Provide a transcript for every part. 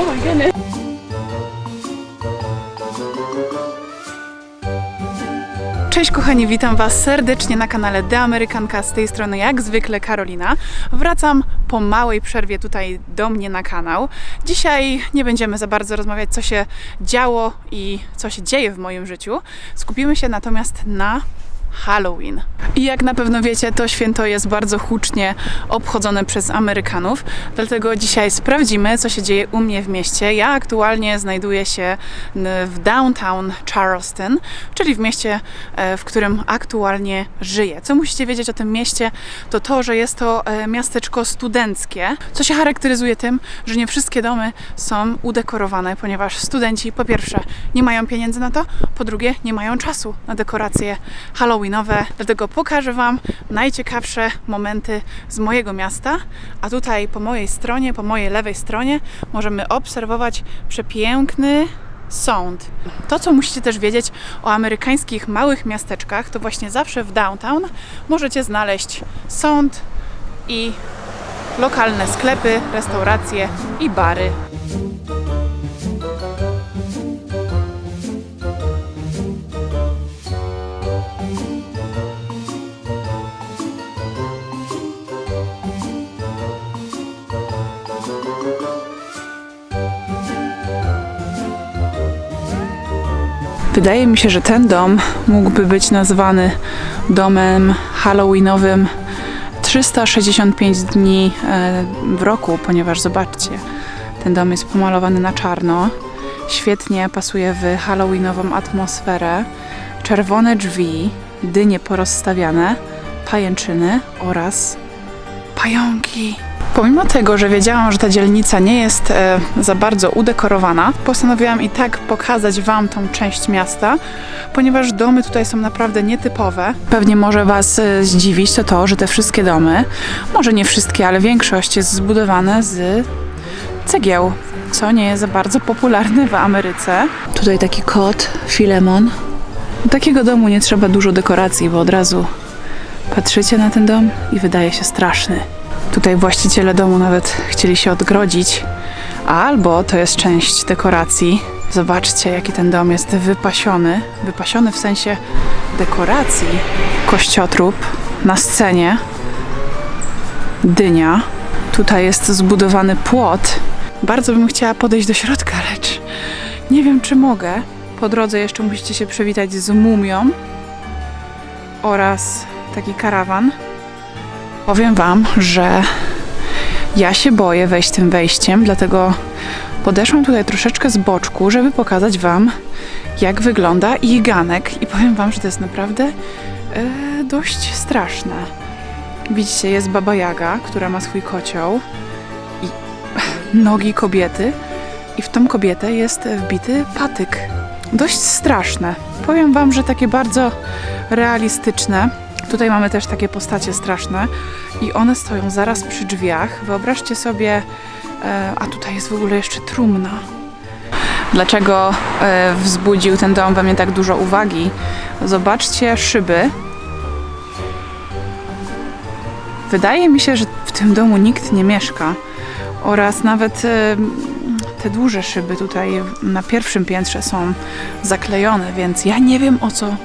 Oh my goodness. Cześć kochani, witam Was serdecznie na kanale The Amerykanka. Z tej strony jak zwykle Karolina. Wracam po małej przerwie tutaj do mnie na kanał. Dzisiaj nie będziemy za bardzo rozmawiać co się działo i co się dzieje w moim życiu. Skupimy się natomiast na Halloween. I jak na pewno wiecie, to święto jest bardzo hucznie obchodzone przez Amerykanów, dlatego dzisiaj sprawdzimy, co się dzieje u mnie w mieście. Ja aktualnie znajduję się w downtown Charleston, czyli w mieście, e, w którym aktualnie żyję. Co musicie wiedzieć o tym mieście, to to, że jest to e, miasteczko studenckie, co się charakteryzuje tym, że nie wszystkie domy są udekorowane, ponieważ studenci po pierwsze nie mają pieniędzy na to, po drugie nie mają czasu na dekoracje halloweenowe, dlatego pokażę Wam najciekawsze momenty z mojego miasta, a tutaj po mojej stronie, po mojej lewej stronie możemy obserwować przepiękny sąd. To, co musicie też wiedzieć o amerykańskich małych miasteczkach, to właśnie zawsze w downtown możecie znaleźć sąd i lokalne sklepy, restauracje i bary. Wydaje mi się, że ten dom mógłby być nazwany domem halloweenowym 365 dni e, w roku, ponieważ zobaczcie, ten dom jest pomalowany na czarno. Świetnie pasuje w halloweenową atmosferę. Czerwone drzwi, dynie porozstawiane, pajęczyny oraz pająki. Pomimo tego, że wiedziałam, że ta dzielnica nie jest e, za bardzo udekorowana, postanowiłam i tak pokazać Wam tą część miasta, ponieważ domy tutaj są naprawdę nietypowe. Pewnie może Was e, zdziwić to to, że te wszystkie domy, może nie wszystkie, ale większość jest zbudowane z cegieł, co nie jest za bardzo popularne w Ameryce. Tutaj taki kot, Filemon. Do takiego domu nie trzeba dużo dekoracji, bo od razu patrzycie na ten dom i wydaje się straszny. Tutaj właściciele domu nawet chcieli się odgrodzić, albo to jest część dekoracji. Zobaczcie, jaki ten dom jest wypasiony. Wypasiony w sensie dekoracji. Kościotrup na scenie, dynia. Tutaj jest zbudowany płot. Bardzo bym chciała podejść do środka, lecz nie wiem, czy mogę. Po drodze jeszcze musicie się przywitać z mumią oraz taki karawan. Powiem Wam, że ja się boję wejść tym wejściem, dlatego podeszłam tutaj troszeczkę z boczku, żeby pokazać Wam, jak wygląda ich ganek. I powiem Wam, że to jest naprawdę e, dość straszne. Widzicie, jest baba Jaga, która ma swój kocioł i nogi kobiety i w tą kobietę jest wbity patyk. Dość straszne. Powiem Wam, że takie bardzo realistyczne. Tutaj mamy też takie postacie straszne i one stoją zaraz przy drzwiach. Wyobraźcie sobie, e, a tutaj jest w ogóle jeszcze trumna. Dlaczego e, wzbudził ten dom we mnie tak dużo uwagi? Zobaczcie szyby. Wydaje mi się, że w tym domu nikt nie mieszka. Oraz nawet e, te duże szyby tutaj na pierwszym piętrze są zaklejone, więc ja nie wiem o co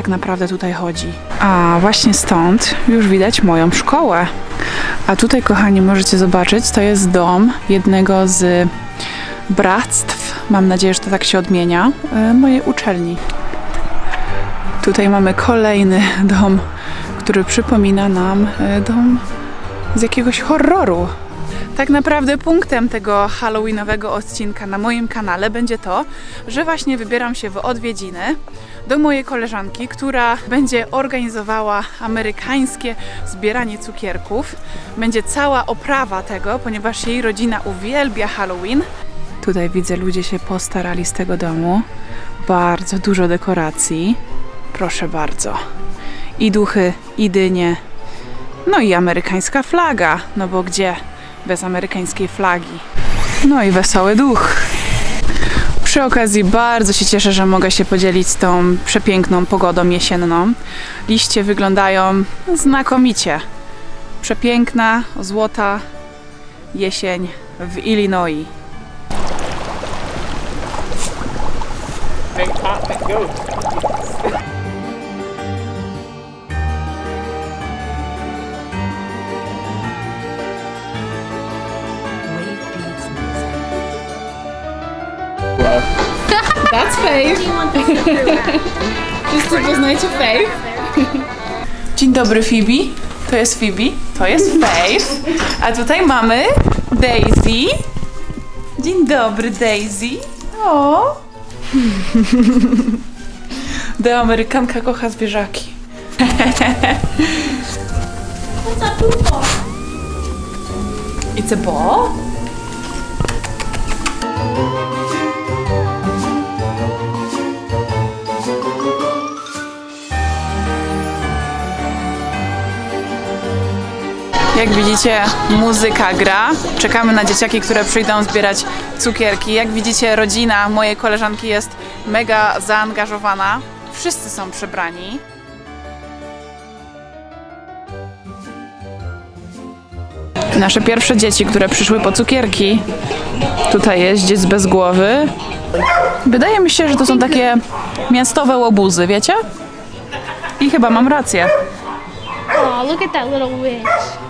tak naprawdę tutaj chodzi. A właśnie stąd już widać moją szkołę. A tutaj, kochani, możecie zobaczyć, to jest dom jednego z bractw, mam nadzieję, że to tak się odmienia, e, mojej uczelni. Tutaj mamy kolejny dom, który przypomina nam e, dom z jakiegoś horroru. Tak naprawdę punktem tego halloweenowego odcinka na moim kanale będzie to, że właśnie wybieram się w odwiedziny do mojej koleżanki, która będzie organizowała amerykańskie zbieranie cukierków. Będzie cała oprawa tego, ponieważ jej rodzina uwielbia Halloween. Tutaj widzę, ludzie się postarali z tego domu. Bardzo dużo dekoracji. Proszę bardzo. I duchy, i dynie. No i amerykańska flaga, no bo gdzie bez amerykańskiej flagi? No i wesoły duch. Przy okazji bardzo się cieszę, że mogę się podzielić z tą przepiękną pogodą jesienną. Liście wyglądają znakomicie. Przepiękna, złota jesień w Illinois. Big pop go. That's Faith. Wszyscy poznajcie Faith. Dzień dobry Phoebe. To jest Phoebe. To jest Faith. A tutaj mamy Daisy. Dzień dobry Daisy. O. Do Amerykanka kocha zwierzaki. It's a ball? Jak widzicie, muzyka gra. Czekamy na dzieciaki, które przyjdą zbierać cukierki. Jak widzicie, rodzina mojej koleżanki jest mega zaangażowana. Wszyscy są przebrani. Nasze pierwsze dzieci, które przyszły po cukierki. Tutaj jest dziec bez głowy. Wydaje mi się, że to są takie miastowe łobuzy, wiecie? I chyba mam rację. Oh, look at that little witch.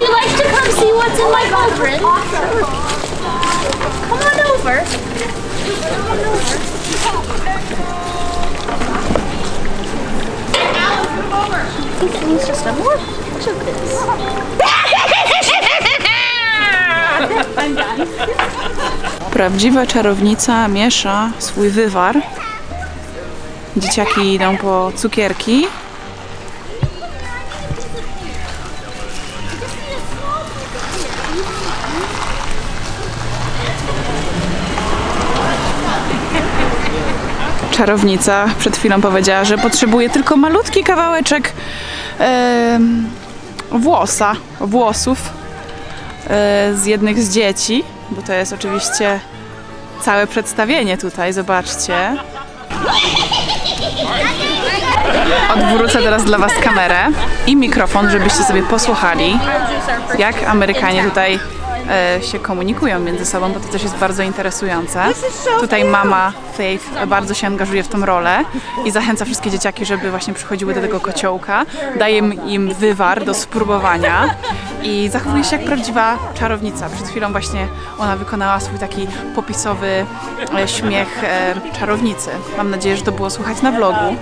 You like to come see what's in my cauldron? Come on over. Prawdziwa czarownica miesza swój wywar. Dzieciaki idą po cukierki. Czarownica przed chwilą powiedziała, że potrzebuje tylko malutki kawałeczek em, włosa, włosów e, z jednych z dzieci, bo to jest oczywiście całe przedstawienie tutaj, zobaczcie. Odwrócę teraz dla Was kamerę i mikrofon, żebyście sobie posłuchali, jak Amerykanie tutaj się komunikują między sobą, bo to też jest bardzo interesujące. Tutaj mama Faith bardzo się angażuje w tą rolę i zachęca wszystkie dzieciaki, żeby właśnie przychodziły do tego kociołka. Daje im wywar do spróbowania i zachowuje się jak prawdziwa czarownica. Przed chwilą właśnie ona wykonała swój taki popisowy e, śmiech e, czarownicy. Mam nadzieję, że to było słychać na vlogu.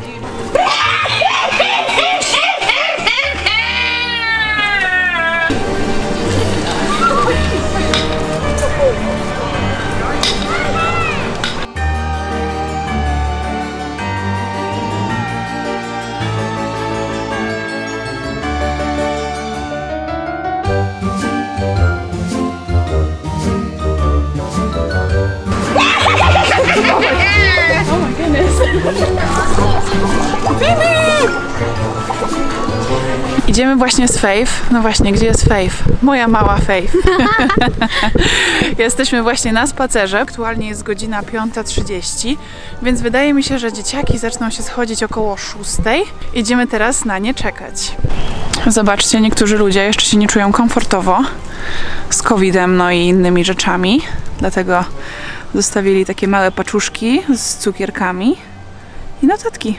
Idziemy właśnie z Faith. No właśnie, gdzie jest Faith? Moja mała Faith. Jesteśmy właśnie na spacerze. Aktualnie jest godzina 5.30, więc wydaje mi się, że dzieciaki zaczną się schodzić około 6. Idziemy teraz na nie czekać. Zobaczcie, niektórzy ludzie jeszcze się nie czują komfortowo z COVID-em, no i innymi rzeczami. Dlatego zostawili takie małe paczuszki z cukierkami i notatki.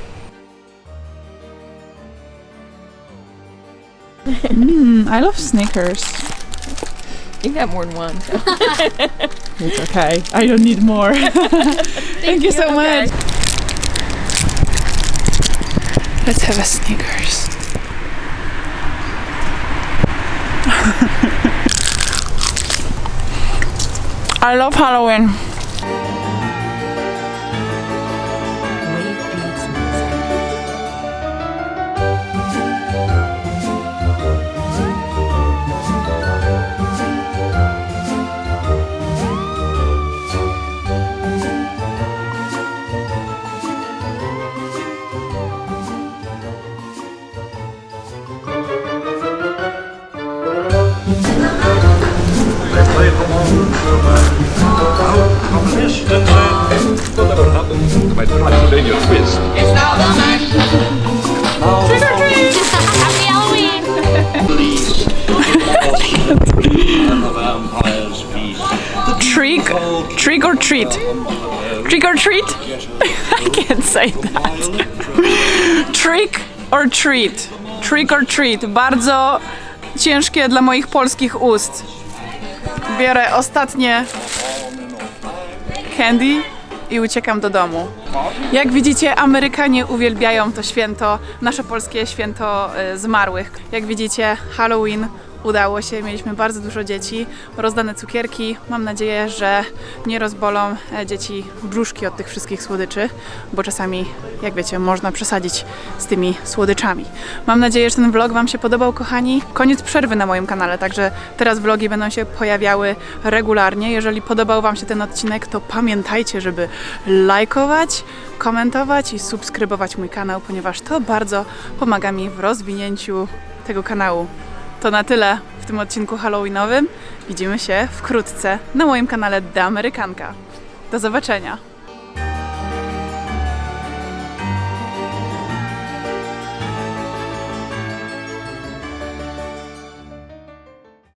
Mm, I love Snickers. You got more than one. So. It's okay. I don't need more. Thank, you so much. Let's have a Snickers. I love Halloween. Treat. Trick or treat? I can't say that. Trick or treat. Trick or treat. Bardzo ciężkie dla moich polskich ust. Biorę ostatnie candy i uciekam do domu. Jak widzicie, Amerykanie uwielbiają to święto, nasze polskie święto e, zmarłych. Jak widzicie, Halloween udało się, mieliśmy bardzo dużo dzieci, rozdane cukierki. Mam nadzieję, że nie rozbolą e, dzieci brzuszki od tych wszystkich słodyczy, bo czasami, jak wiecie, można przesadzić z tymi słodyczami. Mam nadzieję, że ten vlog Wam się podobał, kochani. Koniec przerwy na moim kanale, także teraz vlogi będą się pojawiały regularnie. Jeżeli podobał Wam się ten odcinek, to pamiętajcie, żeby lajkować, komentować i subskrybować mój kanał, ponieważ to bardzo pomaga mi w rozwinięciu tego kanału. To na tyle w tym odcinku Halloweenowym. Widzimy się wkrótce na moim kanale The Amerykanka. Do zobaczenia!